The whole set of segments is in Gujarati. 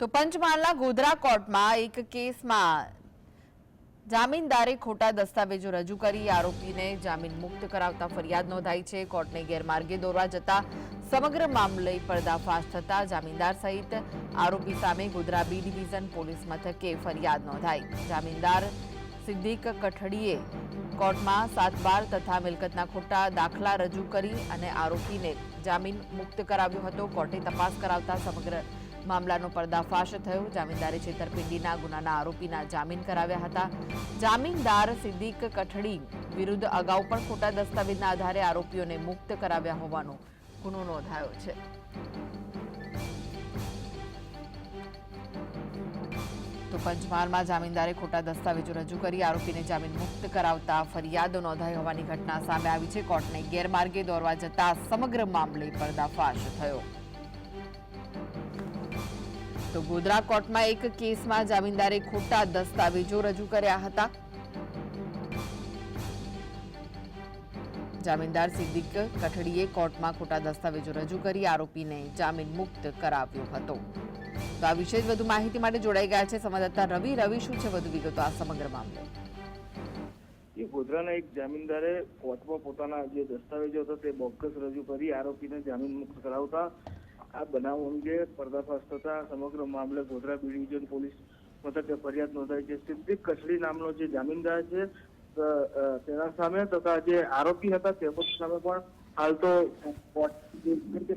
તો પંચમહાલના ગોધરા કોર્ટમાં એક કેસમાં જામીનદારે ખોટા દસ્તાવેજો રજૂ કરી, આરોપીને જામીન મુક્ત કરાવતા ફરિયાદ નોંધાઈ છે. કોર્ટને ગેરમાર્ગે દોરવા જતા સમગ્ર મામલે પર્દાફાશ થતા જામીનદાર સહિત આરોપી સામે ગોધરા બી ડિવિઝન પોલીસ મથકે ફરિયાદ નોંધાઈ. જામીનદાર સિદ્દીક કઠડીએ કોર્ટમાં સાત બાર તથા મિલકતના ખોટા દાખલા રજૂ કરી અને આરોપીને જામીન મુક્ત કરાવ્યો હતો. કોર્ટે તપાસ કરાવતા સમગ્ર મામલાનો પર્દાફાશ થયો. જામીનદારે છેતરપિંડીના ગુનાના આરોપીના જામીન કરાવ્યા હતા. જામીનદાર સિદ્દીક કઠડી વિરુદ્ધ અગાઉ પણ ખોટા દસ્તાવેજના આધારે આરોપીઓને મુક્ત કરાવ્યા હોવાનો ગુનો નોંધાયો છે. તો પંચમહાલમાં જામીનદારે ખોટા દસ્તાવેજો રજૂ કરી આરોપીને જામીન મુક્ત કરાવતા ફરિયાદ નોંધાઈ હોવાની ઘટના સામે આવી છે. કોર્ટને ગેરમાર્ગે દોરવા જતા સમગ્ર મામલે પર્દાફાશ થયો. તો ગોધરા કોર્ટમાં એક કેસમાં જામીનદારે ખોટા દસ્તાવેજો રજૂ કર્યા હતા. જામીનદાર સિદ્દીક કઠડીએ કોર્ટમાં ખોટા દસ્તાવેજો રજૂ કરી આરોપીને જામીન મુક્ત કરાવ્યો હતો. તો આ વિશે વધુ માહિતી માટે જોડાઈ ગયા છે સંવાદદાતા રવિ. રવિ, શું છે વધુ વિગતો આ સમગ્ર મામલે? એ ગોધરાના એક જામીનદારે કોર્ટમાં પોતાના જે દસ્તાવેજો હતો તે બોગસ રજૂ કરી આરોપીને જામીન મુક્ત કરાવતા આ બનાવ અંગે પર્દાફાશ થતા સમગ્ર મામલે ગોધરા બી ડિવિઝન પોલીસ મથકે ફરિયાદ નોંધાઈ છે. સિદ્દીક કચડી નામનો જે જામીનદાર છે તેના સામે તથા જે આરોપી હતા તે સામે પણ હાલ તો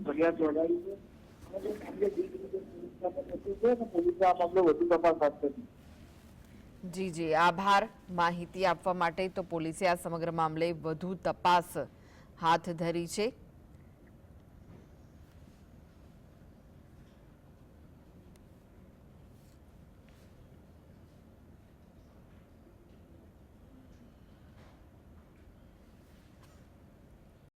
ફરિયાદ નોંધાવી છે. પોલીસે વધુ તપાસ હાથ જી જી. આભાર માહિતી આપવા માટે તો પોલીસે આ સમગ્ર મામલે વધુ તપાસ હાથ ધરી છે.